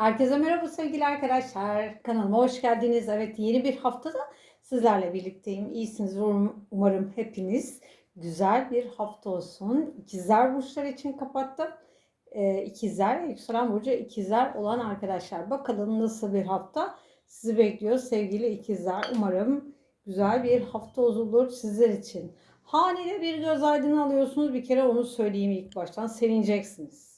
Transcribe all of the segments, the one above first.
Herkese merhaba sevgili arkadaşlar. Kanalıma hoş geldiniz. Evet yeni bir haftada sizlerle birlikteyim. İyisiniz umarım, hepiniz. Güzel bir hafta olsun. İkizler burçları için kapattım. Ee, ikizler, yükselen burcu ikizler olan arkadaşlar. Bakalım nasıl bir hafta sizi bekliyor sevgili ikizler. Umarım güzel bir hafta olur sizler için. Hanede bir göz aydını alıyorsunuz. Bir kere onu söyleyeyim ilk baştan. Sevineceksiniz.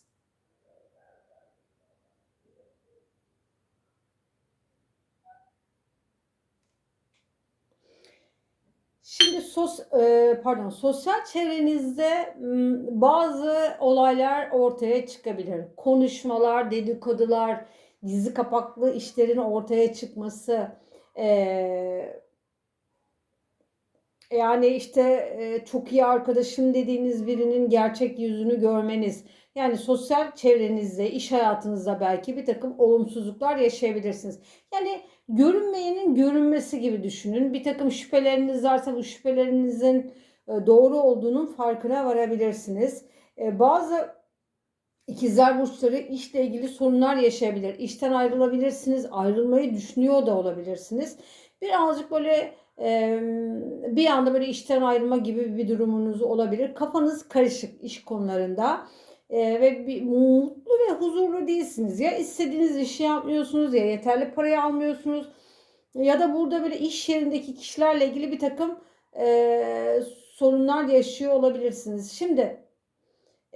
Şimdi sos e, pardon sosyal çevrenizde bazı olaylar ortaya çıkabilir. Konuşmalar, dedikodular, gizli kapaklı işlerin ortaya çıkması. e, yani işte e, çok iyi arkadaşım dediğiniz birinin gerçek yüzünü görmeniz. Yani sosyal çevrenizde, iş hayatınızda belki bir takım olumsuzluklar yaşayabilirsiniz. Yani görünmeyenin görünmesi gibi düşünün. Bir takım şüpheleriniz varsa bu şüphelerinizin e, doğru olduğunun farkına varabilirsiniz. E, Bazı ikizler burçları işle ilgili sorunlar yaşayabilir. İşten ayrılabilirsiniz, ayrılmayı düşünüyor da olabilirsiniz. Birazcık böyle bir anda böyle işten ayrılma gibi bir durumunuz olabilir. Kafanız karışık iş konularında. Ee, ve bir, mutlu ve huzurlu değilsiniz. Ya istediğiniz işi yapmıyorsunuz ya yeterli parayı almıyorsunuz ya da burada böyle iş yerindeki kişilerle ilgili bir takım e, sorunlar yaşıyor olabilirsiniz. Şimdi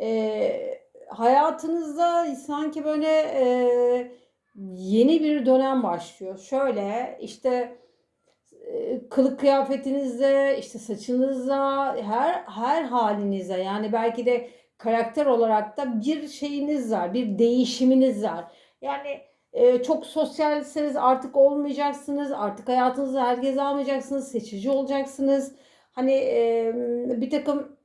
e, hayatınızda sanki böyle e, yeni bir dönem başlıyor. Şöyle işte e, kılık kıyafetinizde, işte saçınızda, her her halinize yani belki de karakter olarak da bir şeyiniz var, bir değişiminiz var. Yani e, çok sosyalseniz artık olmayacaksınız, artık hayatınızı herkese almayacaksınız, seçici olacaksınız. Hani e, bir takım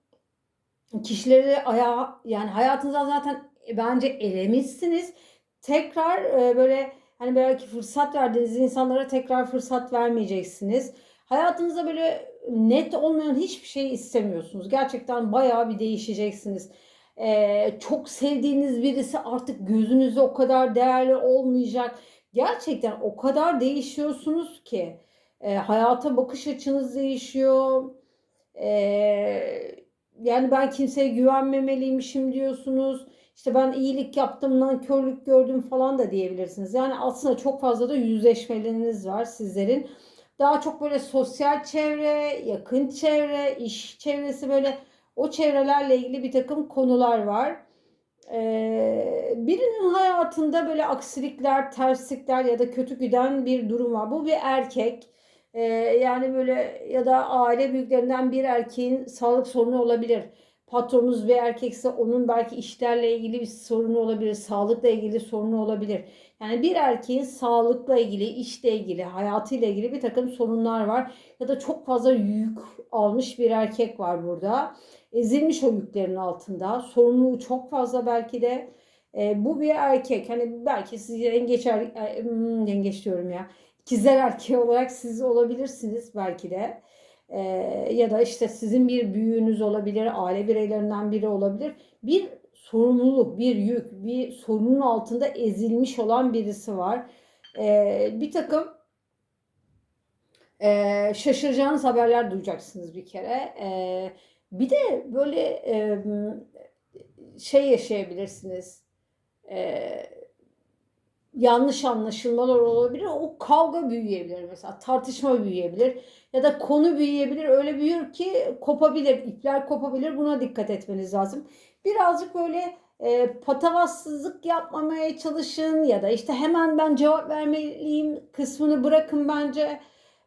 kişileri aya yani hayatınızdan zaten bence elemişsiniz. Tekrar e, böyle hani belki fırsat verdiğiniz insanlara tekrar fırsat vermeyeceksiniz. Hayatınızda böyle net olmayan hiçbir şey istemiyorsunuz. Gerçekten bayağı bir değişeceksiniz. Ee, çok sevdiğiniz birisi artık gözünüzde o kadar değerli olmayacak. Gerçekten o kadar değişiyorsunuz ki. E, hayata bakış açınız değişiyor. E, yani ben kimseye güvenmemeliymişim diyorsunuz. İşte ben iyilik yaptım, körlük gördüm falan da diyebilirsiniz. Yani aslında çok fazla da yüzleşmeleriniz var sizlerin. Daha çok böyle sosyal çevre, yakın çevre, iş çevresi böyle o çevrelerle ilgili bir takım konular var. Ee, birinin hayatında böyle aksilikler, terslikler ya da kötü giden bir durum var. Bu bir erkek. Ee, yani böyle ya da aile büyüklerinden bir erkeğin sağlık sorunu olabilir. Patronunuz bir erkekse onun belki işlerle ilgili bir sorunu olabilir, sağlıkla ilgili sorunu olabilir. Yani bir erkeğin sağlıkla ilgili, işle ilgili, hayatıyla ilgili bir takım sorunlar var. Ya da çok fazla yük almış bir erkek var burada. Ezilmiş o yüklerin altında. Sorumluluğu çok fazla belki de. E, bu bir erkek. Hani belki siz yengeç, er, e, hmm, yengeç diyorum ya. İkizler erkeği olarak siz olabilirsiniz belki de. E, ya da işte sizin bir büyüğünüz olabilir, aile bireylerinden biri olabilir. Bir sorumluluk, bir yük, bir sorunun altında ezilmiş olan birisi var. E, bir takım e, şaşıracağınız haberler duyacaksınız bir kere. E, bir de böyle e, şey yaşayabilirsiniz. E, yanlış anlaşılmalar olabilir. O kavga büyüyebilir mesela. Tartışma büyüyebilir. Ya da konu büyüyebilir. Öyle büyür ki kopabilir. ipler kopabilir. Buna dikkat etmeniz lazım. Birazcık böyle e, patavatsızlık yapmamaya çalışın. Ya da işte hemen ben cevap vermeliyim kısmını bırakın bence.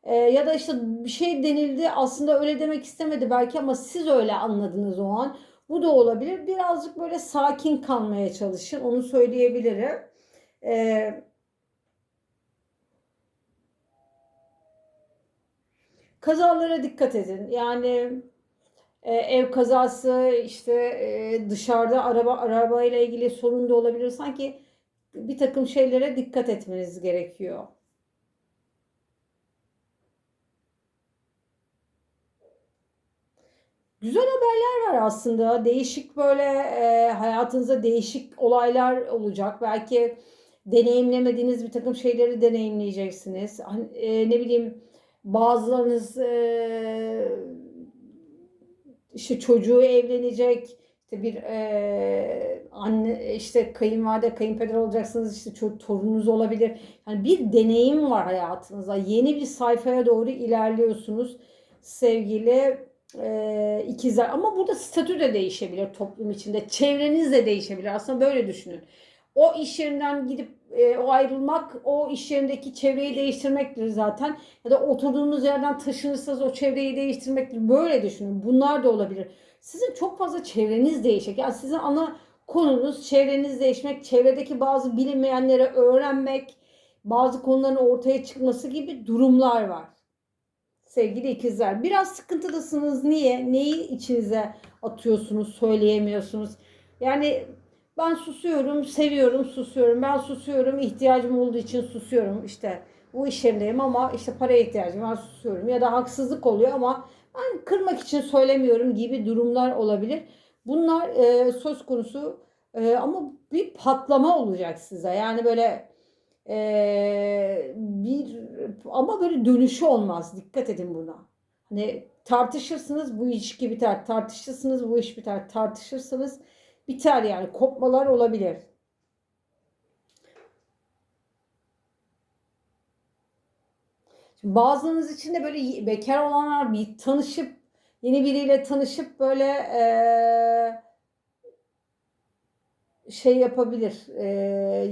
E, ya da işte bir şey denildi aslında öyle demek istemedi belki ama siz öyle anladınız o an. Bu da olabilir. Birazcık böyle sakin kalmaya çalışın. Onu söyleyebilirim. Ee, kazalara dikkat edin. Yani e, ev kazası işte e, dışarıda araba arabayla ilgili sorun da olabilir. Sanki bir takım şeylere dikkat etmeniz gerekiyor. Güzel haberler var aslında. Değişik böyle e, hayatınızda değişik olaylar olacak. Belki deneyimlemediğiniz bir takım şeyleri deneyimleyeceksiniz. Hani, e, ne bileyim bazılarınız e, işte çocuğu evlenecek, işte bir e, anne işte kayınvalide, kayınpeder olacaksınız, işte çocuk, torununuz olabilir. Yani bir deneyim var hayatınızda. Yeni bir sayfaya doğru ilerliyorsunuz sevgili e, ikizler. Ama burada statü de değişebilir toplum içinde. Çevreniz de değişebilir. Aslında böyle düşünün. O iş yerinden gidip e, o ayrılmak, o iş yerindeki çevreyi değiştirmektir zaten. Ya da oturduğunuz yerden taşınırsanız o çevreyi değiştirmektir. Böyle düşünün. Bunlar da olabilir. Sizin çok fazla çevreniz değişecek. Yani sizin ana konunuz çevreniz değişmek, çevredeki bazı bilinmeyenleri öğrenmek, bazı konuların ortaya çıkması gibi durumlar var. Sevgili ikizler, biraz sıkıntılısınız. Niye? Neyi içinize atıyorsunuz, söyleyemiyorsunuz? Yani ben susuyorum, seviyorum, susuyorum. Ben susuyorum, ihtiyacım olduğu için susuyorum. İşte bu iş yerindeyim ama işte paraya ihtiyacım var, susuyorum. Ya da haksızlık oluyor ama ben kırmak için söylemiyorum gibi durumlar olabilir. Bunlar e, söz konusu e, ama bir patlama olacak size. Yani böyle e, bir ama böyle dönüşü olmaz. Dikkat edin buna. Hani tartışırsınız bu ilişki biter. Tartışırsınız bu iş biter. Tartışırsınız biter yani. Kopmalar olabilir. Şimdi bazılarınız için de böyle bekar olanlar bir tanışıp yeni biriyle tanışıp böyle eee şey yapabilir. E,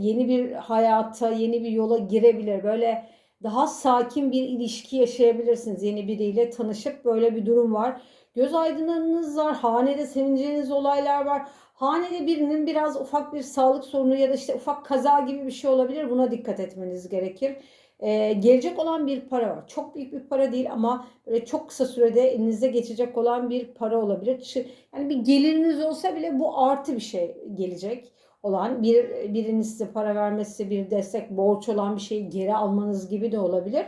yeni bir hayata, yeni bir yola girebilir. Böyle daha sakin bir ilişki yaşayabilirsiniz yeni biriyle tanışıp böyle bir durum var. Göz aydınlarınız var, hanede sevineceğiniz olaylar var. Hanede birinin biraz ufak bir sağlık sorunu ya da işte ufak kaza gibi bir şey olabilir. Buna dikkat etmeniz gerekir. Ee, gelecek olan bir para var. Çok büyük bir para değil ama böyle çok kısa sürede elinize geçecek olan bir para olabilir. Yani bir geliriniz olsa bile bu artı bir şey gelecek olan bir birinin size para vermesi, bir destek, borç olan bir şeyi geri almanız gibi de olabilir.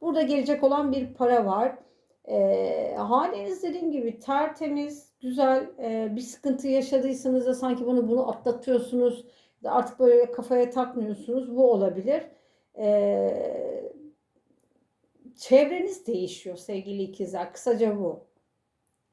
Burada gelecek olan bir para var. E, haliniz dediğim gibi tertemiz, güzel. E, bir sıkıntı yaşadıysanız da sanki bunu bunu atlatıyorsunuz. Artık böyle kafaya takmıyorsunuz. Bu olabilir. E, çevreniz değişiyor sevgili ikizler. Kısaca bu.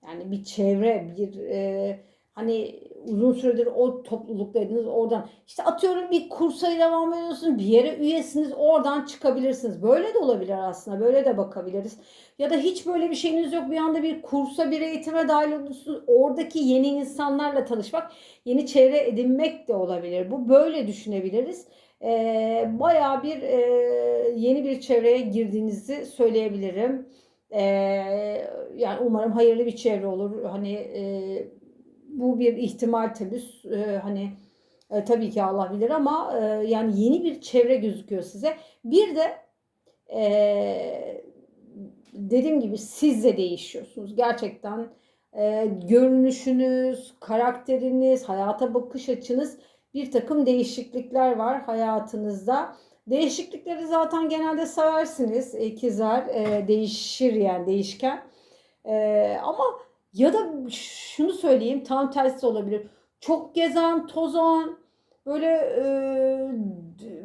Yani bir çevre, bir e, hani uzun süredir o topluluktaydınız oradan işte atıyorum bir kursa devam ediyorsunuz bir yere üyesiniz oradan çıkabilirsiniz. Böyle de olabilir aslında böyle de bakabiliriz. Ya da hiç böyle bir şeyiniz yok bir anda bir kursa bir eğitime dahil oluyorsunuz. Oradaki yeni insanlarla tanışmak yeni çevre edinmek de olabilir. Bu böyle düşünebiliriz. Ee, bayağı bir e, yeni bir çevreye girdiğinizi söyleyebilirim. Ee, yani umarım hayırlı bir çevre olur. Hani e, bu bir ihtimal tabii e, hani e, tabii ki Allah bilir ama e, yani yeni bir çevre gözüküyor size. Bir de e, dediğim gibi siz de değişiyorsunuz. Gerçekten e, görünüşünüz, karakteriniz, hayata bakış açınız bir takım değişiklikler var hayatınızda. Değişiklikleri zaten genelde seversiniz. İkizler e, değişir yani değişken. E, ama ya da şunu söyleyeyim tam tersi olabilir. Çok gezen, tozan, böyle e,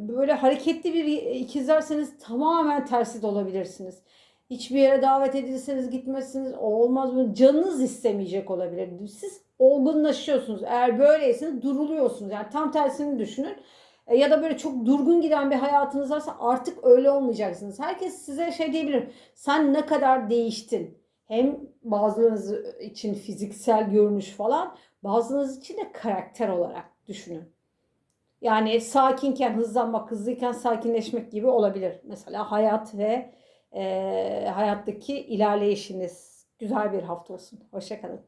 böyle hareketli bir ikizlerseniz tamamen tersi de olabilirsiniz. Hiçbir yere davet edilseniz gitmezsiniz. O olmaz mı? Canınız istemeyecek olabilir. Siz olgunlaşıyorsunuz. Eğer böyleyseniz duruluyorsunuz. Yani tam tersini düşünün. E, ya da böyle çok durgun giden bir hayatınız varsa artık öyle olmayacaksınız. Herkes size şey diyebilir. Sen ne kadar değiştin hem bazılarınız için fiziksel görünüş falan bazılarınız için de karakter olarak düşünün. Yani sakinken hızlanmak, hızlıyken sakinleşmek gibi olabilir. Mesela hayat ve e, hayattaki ilerleyişiniz güzel bir hafta olsun. Hoşçakalın.